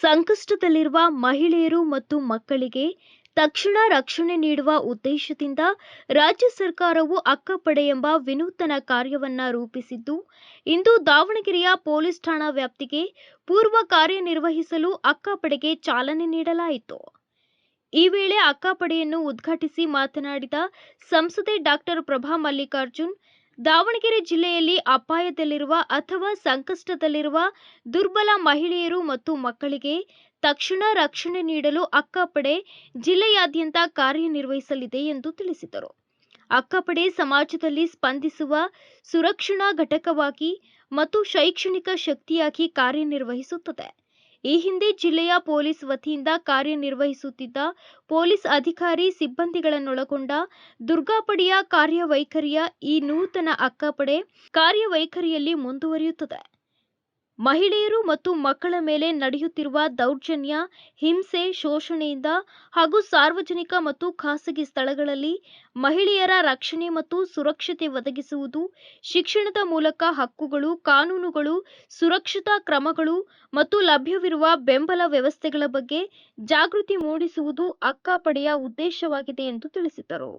ಸಂಕಷ್ಟದಲ್ಲಿರುವ ಮಹಿಳೆಯರು ಮತ್ತು ಮಕ್ಕಳಿಗೆ ತಕ್ಷಣ ರಕ್ಷಣೆ ನೀಡುವ ಉದ್ದೇಶದಿಂದ ರಾಜ್ಯ ಸರ್ಕಾರವು ಅಕ್ಕಪಡೆ ಎಂಬ ವಿನೂತನ ಕಾರ್ಯವನ್ನ ರೂಪಿಸಿದ್ದು, ಇಂದು ದಾವಣಗೆರೆಯ ಪೊಲೀಸ್ ಠಾಣಾ ವ್ಯಾಪ್ತಿಗೆ ಪೂರ್ವ ಕಾರ್ಯನಿರ್ವಹಿಸಲು ಅಕ್ಕಪಡೆಗೆ ಚಾಲನೆ ನೀಡಲಾಯಿತು. ಈ ವೇಳೆ ಅಕ್ಕಪಡೆಯನ್ನು ಉದ್ಘಾಟಿಸಿ ಮಾತನಾಡಿದ ಸಂಸದೆ ಡಾಕ್ಟರ್ ಪ್ರಭಾ ಮಲ್ಲಿಕಾರ್ಜುನ್ ದಾವಣಗೆರೆ ಜಿಲ್ಲೆಯಲ್ಲಿ ಅಪಾಯದಲ್ಲಿರುವ ಅಥವಾ ಸಂಕಷ್ಟದಲ್ಲಿರುವ ದುರ್ಬಲ ಮಹಿಳೆಯರು ಮತ್ತು ಮಕ್ಕಳಿಗೆ ತಕ್ಷಣ ರಕ್ಷಣೆ ನೀಡಲು ಅಕ್ಕಪಡೆ ಜಿಲ್ಲೆಯಾದ್ಯಂತ ಕಾರ್ಯನಿರ್ವಹಿಸಲಿದೆ ಎಂದು ತಿಳಿಸಿದರು. ಅಕ್ಕಪಡೆ ಸಮಾಜದಲ್ಲಿ ಸ್ಪಂದಿಸುವ ಸುರಕ್ಷಣಾ ಘಟಕವಾಗಿ ಮತ್ತು ಶೈಕ್ಷಣಿಕ ಶಕ್ತಿಯಾಗಿ ಕಾರ್ಯನಿರ್ವಹಿಸುತ್ತದೆ. ಈ ಹಿಂದೆ ಜಿಲ್ಲೆಯ ಪೊಲೀಸ್ ವತಿಯಿಂದ ಕಾರ್ಯನಿರ್ವಹಿಸುತ್ತಿದ್ದ ಪೊಲೀಸ್ ಅಧಿಕಾರಿ ಸಿಬ್ಬಂದಿಗಳನ್ನೊಳಗೊಂಡ ದುರ್ಗಾಪಡೆಯ ಕಾರ್ಯವೈಖರಿಯ ಈ ನೂತನ ಅಕ್ಕಪಡೆ ಕಾರ್ಯವೈಖರಿಯಲ್ಲಿ ಮುಂದುವರಿಯುತ್ತದೆ. ಮಹಿಳೆಯರು ಮತ್ತು ಮಕ್ಕಳ ಮೇಲೆ ನಡೆಯುತ್ತಿರುವ ದೌರ್ಜನ್ಯ, ಹಿಂಸೆ, ಶೋಷಣೆಯಿಂದ ಹಾಗೂ ಸಾರ್ವಜನಿಕ ಮತ್ತು ಖಾಸಗಿ ಸ್ಥಳಗಳಲ್ಲಿ ಮಹಿಳೆಯರ ರಕ್ಷಣೆ ಮತ್ತು ಸುರಕ್ಷತೆ ಒದಗಿಸುವುದು, ಶಿಕ್ಷಣದ ಮೂಲಕ ಹಕ್ಕುಗಳು, ಕಾನೂನುಗಳು, ಸುರಕ್ಷತಾ ಕ್ರಮಗಳು ಮತ್ತು ಲಭ್ಯವಿರುವ ಬೆಂಬಲ ವ್ಯವಸ್ಥೆಗಳ ಬಗ್ಗೆ ಜಾಗೃತಿ ಮೂಡಿಸುವುದು ಅಕ್ಕಪಡೆಯ ಉದ್ದೇಶವಾಗಿದೆ ಎಂದು ತಿಳಿಸಿದರು.